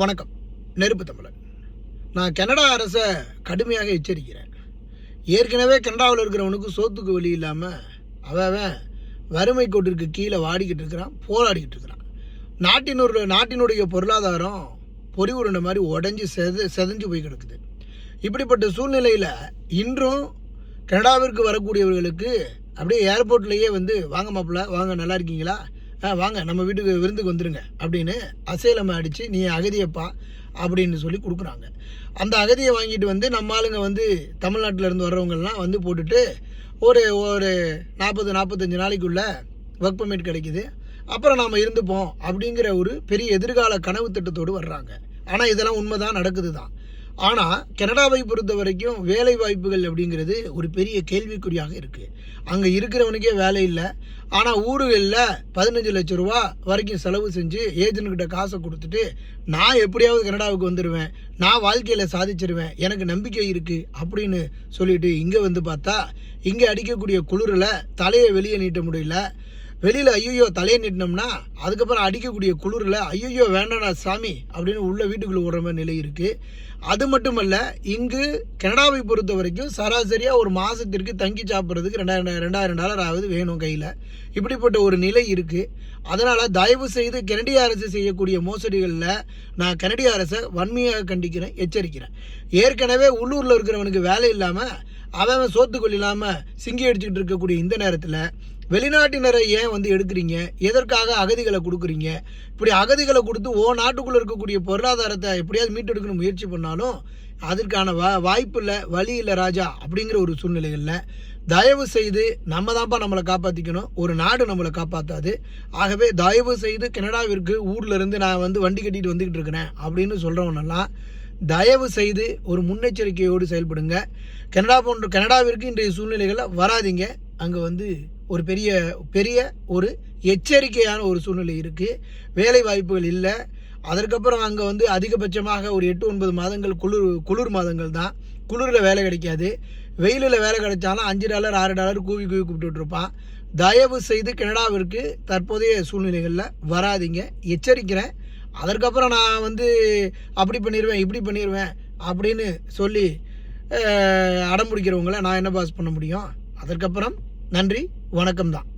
வணக்கம். நெருப்பு தமிழன் நான் கனடா அரசை கடுமையாக எச்சரிக்கிறேன். ஏற்கனவே கனடாவில் இருக்கிறவனுக்கு சோத்துக்கு வழி இல்லாமல் அவன் அவன் வறுமை கோட்டிற்கு கீழே வாடிக்கிட்டு இருக்கிறான் போராடிக்கிட்டு இருக்கிறான். நாட்டினுடைய நாட்டினுடைய பொருளாதாரம் பொறி உருண்டை மாதிரி உடஞ்சி செத செதஞ்சு போய் கிடக்குது. இப்படிப்பட்ட சூழ்நிலையில் இன்றும் கனடாவிற்கு வரக்கூடியவர்களுக்கு அப்படியே ஏர்போர்ட்லேயே வந்து வாங்க மாப்பிள்ள வாங்க நல்லா இருக்கீங்களா? வாங்க நம்ம வீட்டுக்கு விருந்துக்கு வந்துடுங்க அப்படின்னு அசைலமை அடித்து நீ அகதியப்பா அப்படின்னு சொல்லி கொடுக்குறாங்க. அந்த அகதியை வாங்கிட்டு வந்து நம்ம ஆளுங்க வந்து தமிழ்நாட்டில் இருந்து வர்றவங்கெல்லாம் வந்து போட்டுட்டு ஒரு ஒரு நாற்பது நாற்பத்தஞ்சு நாளைக்குள்ளே ஒர்க் பர்மிட் கிடைக்குது. அப்புறம் நாம் இருந்துப்போம் அப்படிங்கிற ஒரு பெரிய எதிர்கால கனவு திட்டத்தோடு வர்றாங்க. ஆனால் இதெல்லாம் உண்மை தான் நடக்குது தான் ஆனால் கனடாவை பொறுத்த வரைக்கும் வேலை வாய்ப்புகள் அப்படிங்கிறது ஒரு பெரிய கேள்விக்குறியாக இருக்குது அங்கே இருக்கிறவனுக்கே வேலை இல்லை. ஆனால் ஊருகளில் பதினஞ்சு லட்ச ரூபா வரைக்கும் செலவு செஞ்சு ஏஜென்ட்கிட்ட காசை கொடுத்துட்டு நான் எப்படியாவது கனடாவுக்கு வந்துடுவேன் நான் வாழ்க்கையில் சாதிச்சிருவேன் எனக்கு நம்பிக்கை இருக்குது அப்படின்னு சொல்லிட்டு இங்கே வந்து பார்த்தா இங்கே அடிக்கக்கூடிய குளிரில் தலையை வெளியே நீட்ட முடியல. வெளியில் ஐயோ தலையை நிட்டினோம்னா அதுக்கப்புறம் அடிக்கக்கூடிய குளிரில் ஐயோ வேண்டாடா சாமி அப்படின்னு உள்ள வீட்டுக்குள்ளே ஓடுற மாதிரி நிலை இருக்குது அது மட்டுமல்ல இங்கு கனடாவை பொறுத்த வரைக்கும் சராசரியாக ஒரு மாதத்திற்கு தங்கி சாப்பிட்றதுக்கு ரெண்டாயிரம் ரெண்டாயிரம் டாலர் ஆகுது வேணும் கையில். இப்படிப்பட்ட ஒரு நிலை இருக்குது அதனால் தயவு செய்து கனடிய அரசு செய்யக்கூடிய மோசடிகளில் நான் கனடிய அரசை வன்மையாக கண்டிக்கிறேன் எச்சரிக்கிறேன். ஏற்கனவே உள்ளூரில் இருக்கிறவனுக்கு வேலை இல்லாமல் அவன் சோத்துக்குள் இல்லாமல் சிங்கி அடிச்சுக்கிட்டு இருக்கக்கூடிய இந்த நேரத்தில் வெளிநாட்டினரை ஏன் வந்து எடுக்கிறீங்க? எதற்காக அகதிகளை கொடுக்குறீங்க? இப்படி அகதிகளை கொடுத்து ஓ நாட்டுக்குள்ளே இருக்கக்கூடிய பொருளாதாரத்தை எப்படியாவது மீட்டெடுக்கணும் முயற்சி பண்ணாலும் அதற்கான வா வாய்ப்பு இல்லை வழி இல்லை ராஜா அப்படிங்கிற ஒரு சூழ்நிலைகளில் தயவு செய்து நம்ம தான்ப்பா நம்மளை காப்பாற்றிக்கணும் ஒரு நாடு நம்மளை காப்பாற்றாது ஆகவே தயவு செய்து கனடாவிற்கு ஊர்லேருந்து நான் வந்து வண்டி கட்டிட்டு வந்துக்கிட்டு இருக்கிறேன் அப்படின்னு சொல்கிறவனெல்லாம் தயவு செய்து ஒரு முன்னெச்சரிக்கையோடு செயல்படுங்க. கனடா போன்ற கனடாவிற்கு இன்றைய சூழ்நிலைகளில் வராதீங்க. அங்கே வந்து ஒரு பெரிய பெரிய ஒரு எச்சரிக்கையான ஒரு சூழ்நிலை இருக்குது வேலை வாய்ப்புகள் இல்லை. அதற்கப்புறம் அங்கே வந்து அதிகபட்சமாக ஒரு எட்டு ஒன்பது மாதங்கள் குளிர் குளிர் மாதங்கள் தான். குளிரில் வேலை கிடைக்காது. வெயிலில் வேலை கிடைச்சாலும் அஞ்சு டாலர் ஆறு டாலர் கூவி கூவி கூப்பிட்டுருப்பான் தயவு செய்து கனடாவிற்கு தற்போதைய சூழ்நிலைகளில் வராதிங்க. எச்சரிக்கிறேன். அதற்கப்புறம் நான் வந்து அப்படி பண்ணிடுவேன் இப்படி பண்ணிடுவேன் அப்படின்னு சொல்லி அடம் பிடிக்கிறவங்கள நான் என்ன பாஸ் பண்ண முடியும்? அதற்கப்புறம் நன்றி வணக்கம் தான்